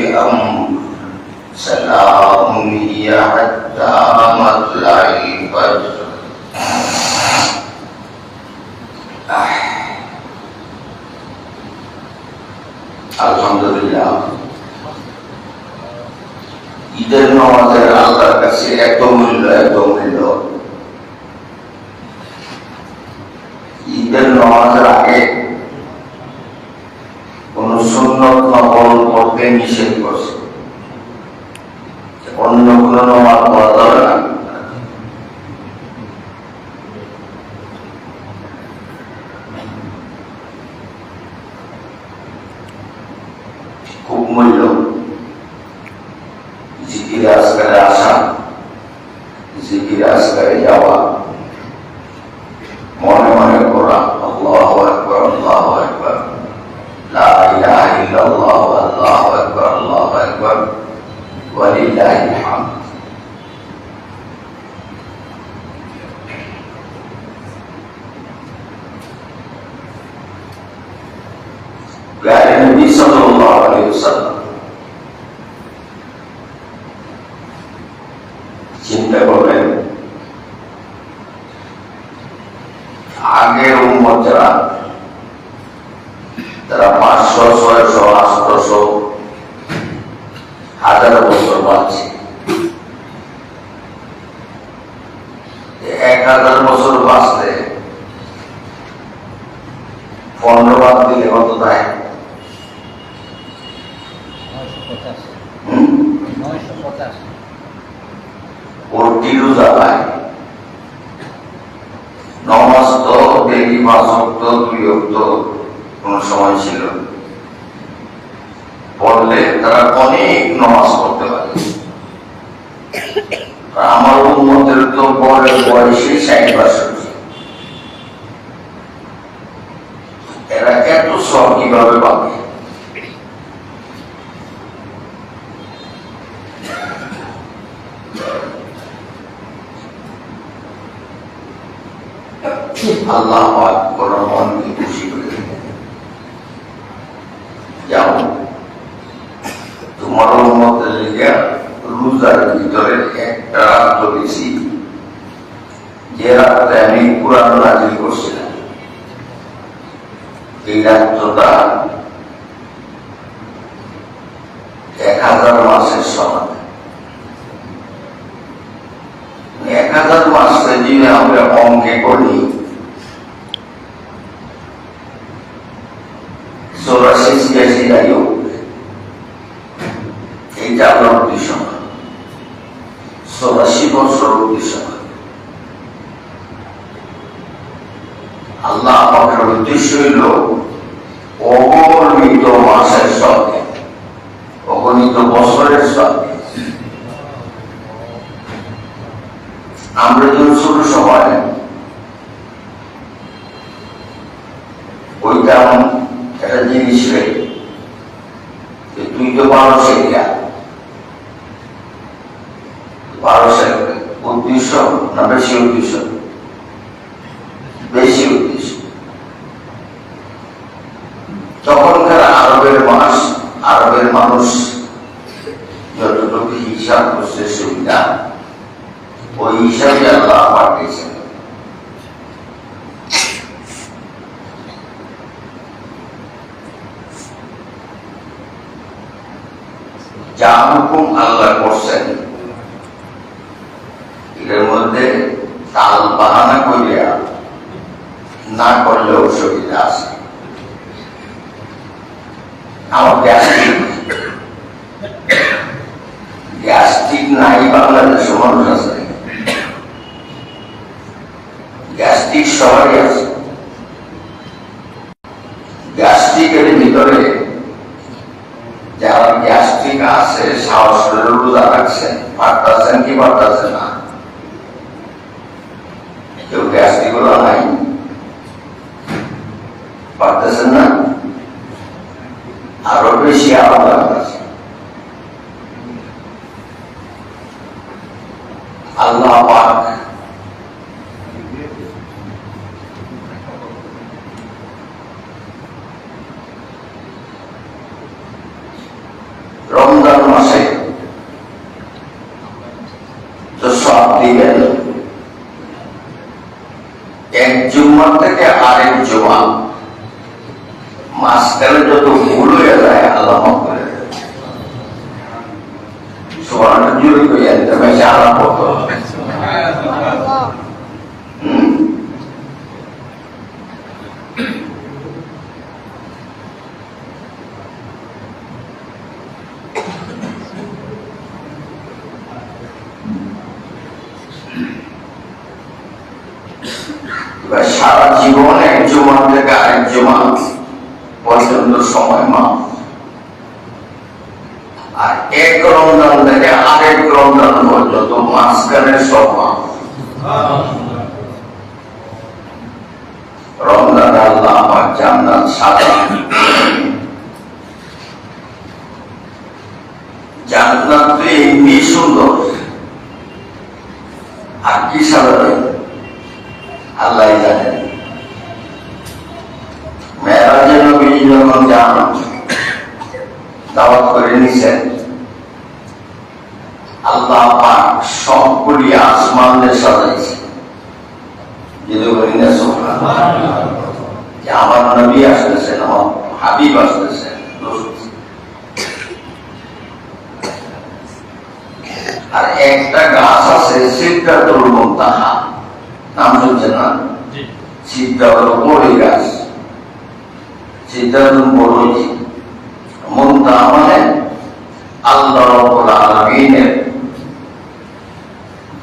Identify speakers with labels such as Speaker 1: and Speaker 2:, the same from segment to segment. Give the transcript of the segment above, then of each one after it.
Speaker 1: أمر سلام هي حتى গুরুত্ব কোন সময় ছিল। পড়লে তারা অনেক নমাজ পড়তে পারে। আমার উন্মতের তো বড় বয়সে ষাট বছর এরা এত সব কীভাবে পাবে? আল্লাহ কোরআন নাজিল করছিলেন। এই রাজ্যটা এক হাজার মাসের সমান এক হাজার মাসে যিনি আমরা অঙ্কে করি চৌরাশি ছিয়াশি এইটা আমরা অগ্নিসংখ্যা চৌরাশি বছর অগ্নিসংখ্যা আল্লাহ পাকের উদ্দেশ্য হইল অগণিত মাসের সঙ্গে অগণিত বছরের সঙ্গে আমরা যখন ছোট সময় ওই তেমন একটা জিনিস রেখে মোকাবেলা করছেন এর মধ্যে তাল বাহানা করিয়া না করলেও শিয়া নবী যান দাওয়াত করে নিছেন? আল্লাহ পাক সবগুলি আসমানদের সাজাইছে যদি বলি না যে আমার নবী আসতেছেন আমার হাবিব আসতেছেন আর একটা গাছ আছে সিদ্ধাতুল মুনতাহা। নাম শুনছেন না? সিদ্ধা হলো বড়ি গাছ সিদ্ধাতুল বড়ি মুনতাহা মানে আল্লাহ রব্বুল আলামিনের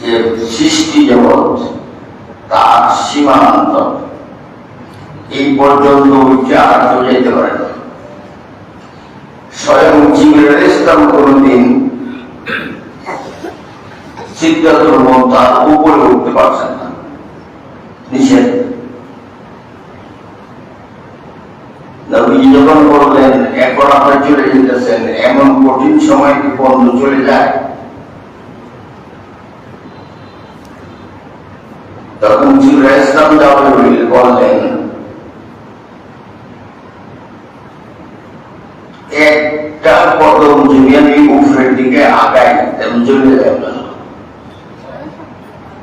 Speaker 1: যে সৃষ্টি জগৎ, তার সীমান্ত এই পর্যন্ত উচ্চে আর কেউ যেতে পারে স্বয়ং জিবরাইল ইসলাম কোনদিন সিদ্ধাতুল মুনতাহার উপরে উঠতে পারছেন না। নিষেধ। নবীজি যখন বললেন, এখন আপনি চলে যেতেছেন, এমন কঠিন সময় কি বন্ধ চলে যায়? তখন ইসলাম যাবে বললেন, একটা কদম যদি আমি উপরের দিকে আগাই তেমন চলে যাবে না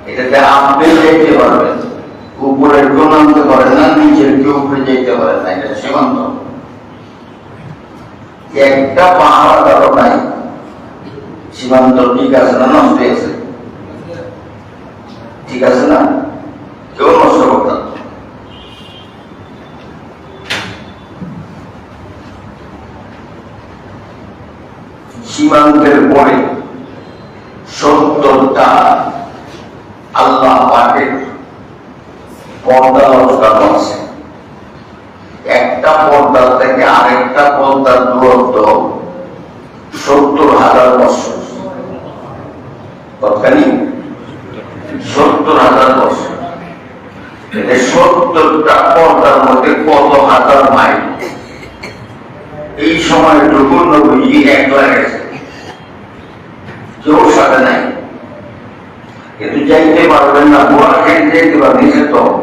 Speaker 1: এটাতে আপনি যেতে পারবেন, উপরের কেউ নামতে পারেন না নিচের কেউ উপরে যেতে পারেন না এটা সীমান্ত একটা পাহাড় নাই। সীমান্ত ঠিক আছে না? নষ্ট হয়েছে ঠিক আছে না? কেউ নষ্ট করতাম সীমান্তের পরে সত্তরটা আল্লাহ পাকের পর্দা লটকানো আছে একটা পর্দা থেকে আরেকটা পর্দার দূরত্ব সত্তর হাজার বছর। কতখানি সত্তর হাজার বছর। সত্তরটা পর্দার মধ্যে কত হাজার মাইল? এই সময়টুকু নবীজি একলা গেছে। কেউ সাথে নাই। কিন্তু যাইতে পারবেন না দোয়া খেয়ে যাইতে পারবেন, সে তো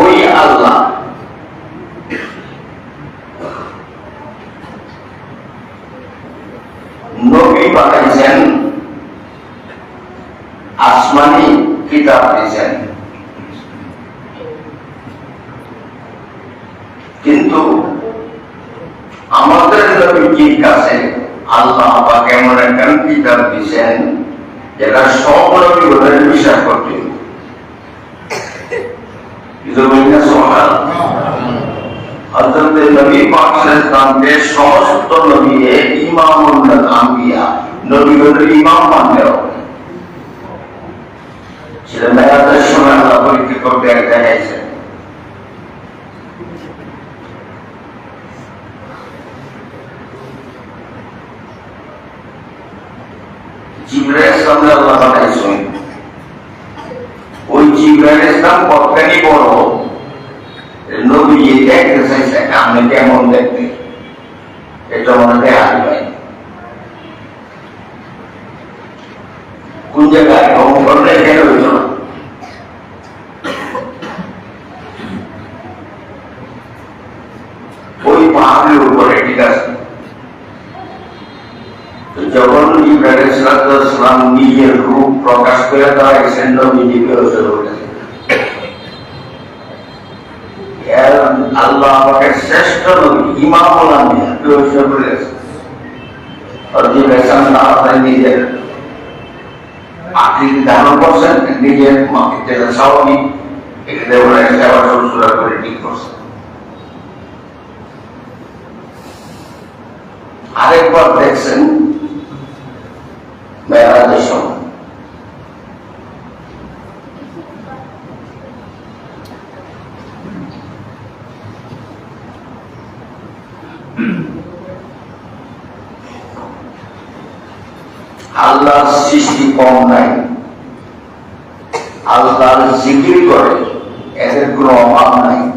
Speaker 1: ওই আল্লাহ। নবী বানাইছেন আসমানি কিতাব দিয়েছেন। কিন্তু আমাদের নবীজির কাছে আল্লাহ পাক এমন একটা কিতাব দিয়েছেন, যেটা সব নবী ওদের বিশ্বাস করতেন ইসলামিয়া সোহাল হযরত নবী পাক সাল্লাল্লাহু আলাইহি সমস্ত নবী ইমামুল আম্বিয়া নবীদের ইমাম মানতে হবে সেটা মেয়াদের সময় আল্লাহ পরীক্ষা করতে এক জায়গায় জিব্রাইল সামনে আল্লাহ বানাইছেন জায়গায় অঙ্কনটা এখানে হইত না ওই পাহাড়ের উপরে ঠিক আছে তো যখন ইব্রাহিম সালাম নিজের রূপ প্রকাশ করে তারা নবীজিকে হয়ে আল্লাহ আমাকে শ্রেষ্ঠ নবী, ইমাম হয়ে পড়েছে আর যে বেসান তাড়াতাড়ি নিজের আকৃতি ধারণ করছেন, নিজের যেটা স্বাভাবিক এখানে ওরা সেবা শুশ্রূষা করে ঠিক করছেন। আরেকবার দেখছেন মেয়েরাজের সময় আল্লাহর সৃষ্টি কম নাই। আল্লাহর জিকির করে, এদের কোনো অভাব নাই।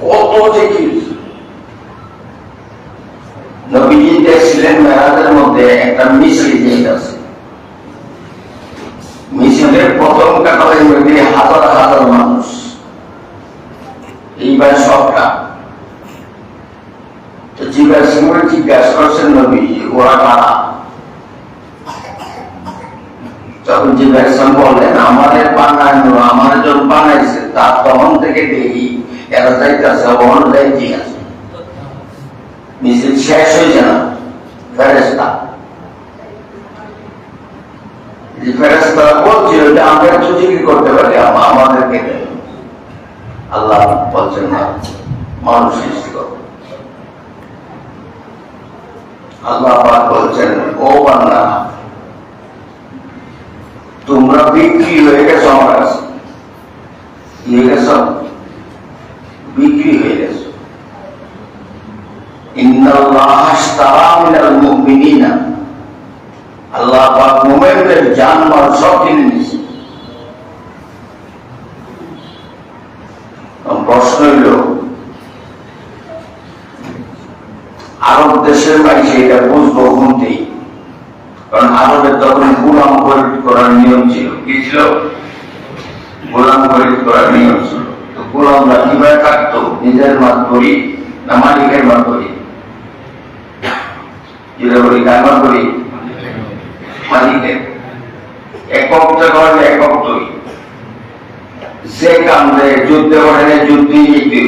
Speaker 1: কত জিকির। নবীজি দেখছিলেন মেয়েরাজের মধ্যে একটা গেট আছে। প্রথম হাজার হাজার মানুষ। এইবার সবটা। তো জিজ্ঞাসা জিজ্ঞাসা করছেন নবীজি, ওরা কারা? তখন বললেন আমাদের বানানো আমার জন বানাইছে, তার তখন থেকে দেখি এরা যাইতেছে অন্য যাইতে আছে। মিছিল শেষ হয়েছে না ফেরেস্তা আল্লাহ বলছেন মানুষ সৃষ্টি করো। আল্লাহ বলছেন, ও বান্দা তোমরা বিক্রি হয়ে গেছো আমার কাছে। হয়ে গেছ? বিক্রি হয়ে গেছো। আল্লাহ পাক মুমিনদের জানমাল সব কিনে নিয়েছে। প্রশ্ন হইল, আরব দেশের বাইরে এটা বুঝব ঘুমতেই কারণ আরবের তখন গোলাম খরিদ করার নিয়ম ছিল, কি ছিল? গোলাম খরিদ করার নিয়ম ছিল। তো গোলামরা কীভাবে থাকতো? নিজের করি না মালিকের করি যেটা বলি, কার করি মালিকের। একক একক তৈরি যে কামড়ে যুদ্ধে ওখানে যুদ্ধে যেতে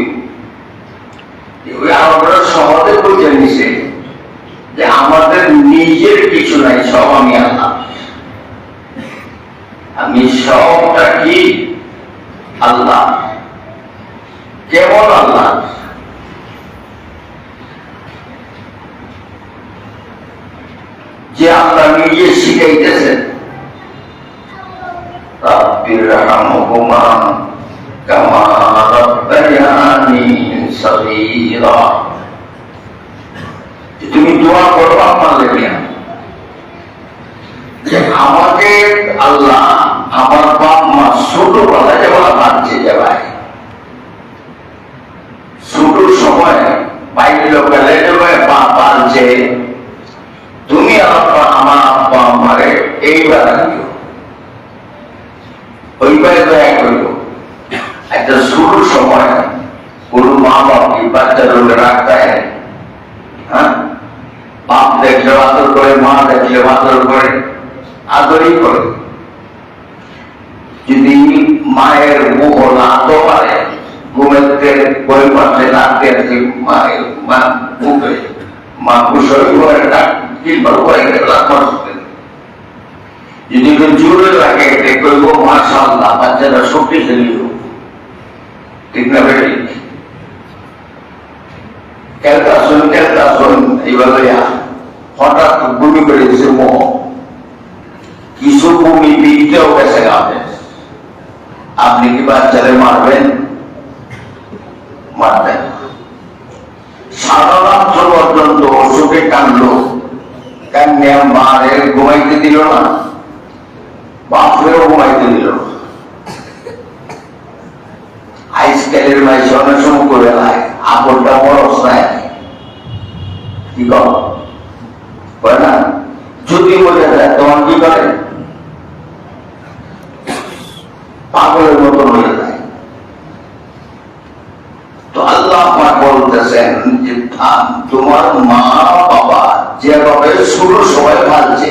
Speaker 1: আরবরা সহজে বুঝে নিছে যে আমাদের নিজের কিছু নাই সব আমি আল্লাহ আমি সবটা কি? আল্লাহ। কেবল আল্লাহ। যে আল্লাহ নিজে শিখাইতেছেন। তুমি দোয়া করো আপনার লেগে আমাকে আল্লাহ আমার বাপ মা ছোটবেলায় যেমন বাঁচছে যাবায় ছোট সময় বাইরে লোকালে যাবে পা পালছে তুমি আব্বা আমার আব্বা আমারে এইবার দিও ওইবার দয়া করিও একটা শুরু সময় কোন মা বাপকে বাচ্চার লোকে রাখতে হয় হ্যাঁ বাপ দেখলে আদর করে মা দেখলে আদর করে আদরই করে যদি মায়ের মুখ না তো পারে ঘুমেতে বই পাশে রাখতে আছে মায়ের মা মুখে মা কুশল করে ডাক তিনবার করে লাখ মাস যদি কেউ জোরে লাগে করব মাশাল্লাহ বাচ্চারা শক্তিশালী হোক। ঠিক না বেটি ক্যালকাসন ক্যালকাসন এইভাবে হঠাৎ ভূমি করে দিয়েছে মোহ কিছু ভূমি বিকতেও গেছে আপনি আপনি কি বাচ্চারে মারবেন? মারবেন সারা রাত্র পর্যন্ত অসুখে কানলো। কান্নে মারে, ঘুমাইতে দিল না। বাপরেও ঘুমাইতে দিল আইসকালের মাইস অনেক সময় করে নাই আপনটা বড় অবস্থায় কি করে না যদি বলে যায় তোমার কি করে? পাগলের মতো হয়ে যায়। তো আল্লাহ বলতেছেন যে তোমার মা বাবা যেভাবে ষোলো সবাই মানছে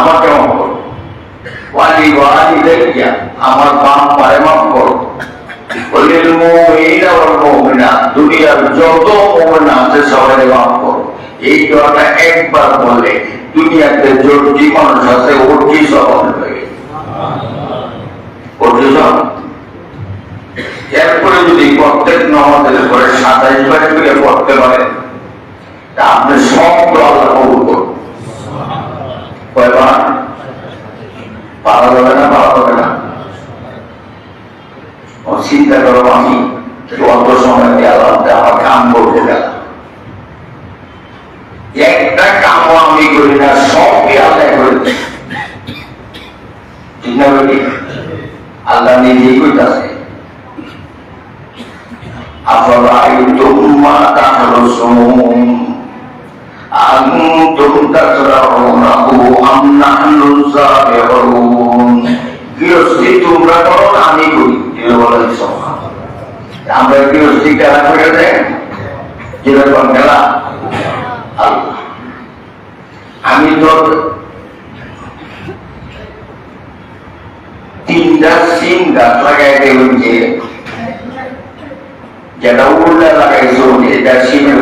Speaker 1: আমাকে করো ওয়ালি ওয়ালি দেখিয়া আমার বাপ পারে মাফ করো। বললেন মুমিনা দুনিয়ার যত মুমিন আছে সবাই মাফ করো। এই দোয়াটা একবার বললে দুনিয়াতে মানুষ আছে ওর কি ওর এরপরে যদি প্রত্যেক নমাজের পরে সাতাইশ বার করে পড়তে পারেন তা আপনি সব আল্লাহ কয়বার পারা যাবে না পারা যাবে না। চিন্তা করো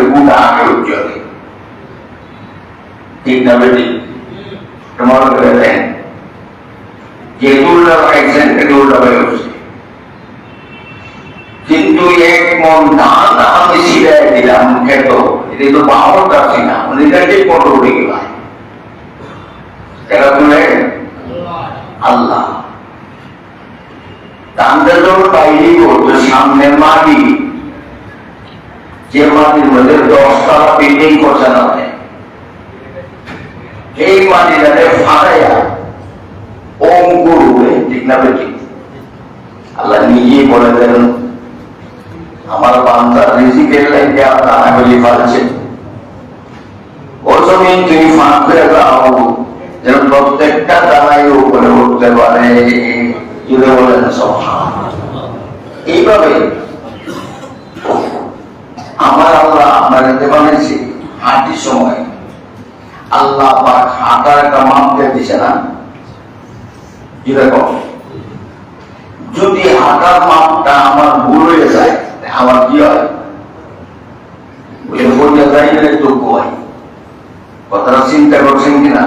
Speaker 1: গুণা আগে উজ্জ্বলে ঠিক না বেটি তোমার করে দেন যে উল্টা লাগাইছেন এটা উল্টা হয়ে উঠছে কিন্তু এক মন ধান আমি সিরাই দিলাম খেত এটা তো বাহর কাছে না এটা যে কত উঠে গেল এটা তুলে আল্লাহ ধানটা যখন বাইরে করতো সামনের মাটি যে মাটির মধ্যে দশতলা বিল্ডিং করছে না এই মাটিটাকে ফাটাইয়া অঙ্কুর উঠে ঠিক না বেটি আল্লাহ নিজেই বলে দেন আমার বান্দার রিজিকের লাইকে আপনার আঙুলি ফালছে ও জমিন তুমি ফাঁক করে দাও যেন প্রত্যেকটা দানাই উপরে উঠতে পারে যদি বলেন সব এইভাবে আমার আল্লাহ আপনার এতে বানিয়েছে হাঁটির সময়। আল্লাহ পাক হাঁটার একটা মাপ দিয়ে দিছে না? যেরকম যদি হাঁটার মাপটা আমার ভুল হয়ে যায় আমার কি হয়? হইয়া যায় দুঃখ হয়। কথাটা চিন্তা করছেন কিনা?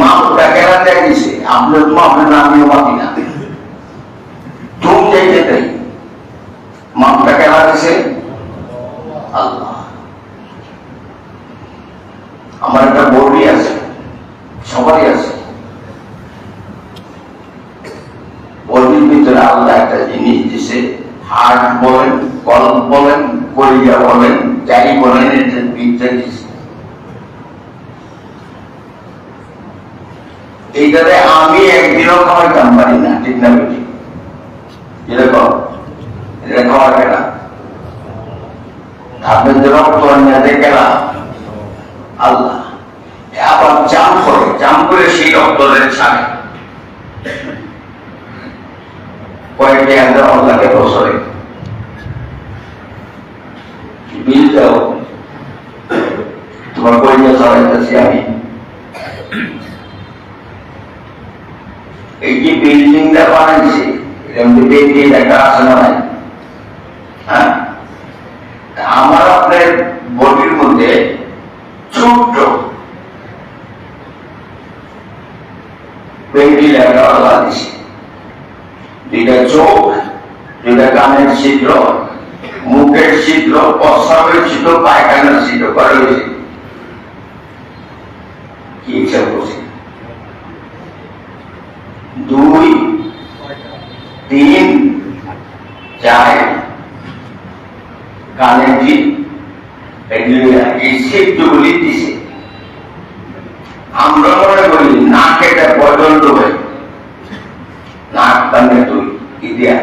Speaker 1: মাপটা কেনা দেয় দিছে আপনার তো আপনার আমিও মাপি না তুমি যাইতে তাই মাপটা কেনা দিছে আল্লাহ আমার একটা বডি আছে সবারই আছে বডির ভিতরে আল্লাহ একটা জিনিস দিছে হার্ট বলেন কলম বলেন কলিজা বলেন, যাই বলেন এইটাতে আমি একদিনও খাওয়াইতাম পারি না, ঠিক না কেনা রক্ত গেলা আল্লাহ। আবার করে করে সেই রক্তের ছাড়ে কয়েকটি একদম আল্লাহকে বছরে বিল দাও তোমার পরিচয় চালাইতেছি আমি এই যে বিল্ডিংটা বানাইছে এরকম বিল্ডিং একটা আছে না? হ্যাঁ? আমার আপনার বডির মধ্যে ছোট্ট ভেন্টিলেটর আল্লাহ দিছে দুইটা চোখ, দুইটা কানের ছিদ্র। মুখের ছিদ্র প্রস্তাবের ছিদ্র, পায়খানার ছিদ্র করে গেছে কি ইচ্ছা করছে? দুই, তিন, চার, কানে ঠিক এই ছিদ্রগুলি দিছে। আমরা মনে করি নাক এটা পর্যন্ত হয়, নাক কানে তুই ইতিহাস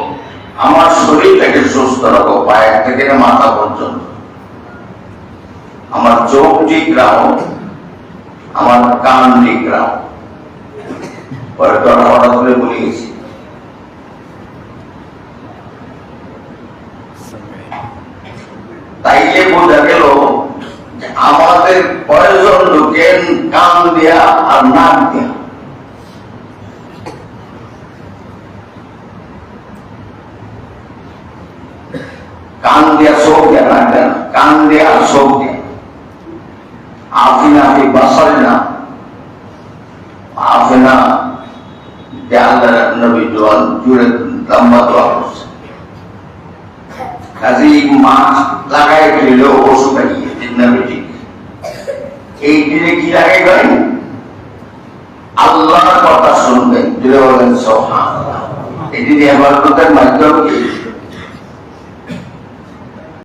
Speaker 1: আমার শরীরটাকে সুস্থ রাখো, পায়ের থেকে মাথা পর্যন্ত। আমার চোখ ঠিক রাখো আমার কান ঠিক রাখো পরে তো হঠাৎ করে ভুলে গেছি। তাইলে বোঝা গেল আমাদের প্রয়োজন ঢুকেন কান দিয়া আর নাক দিয়া।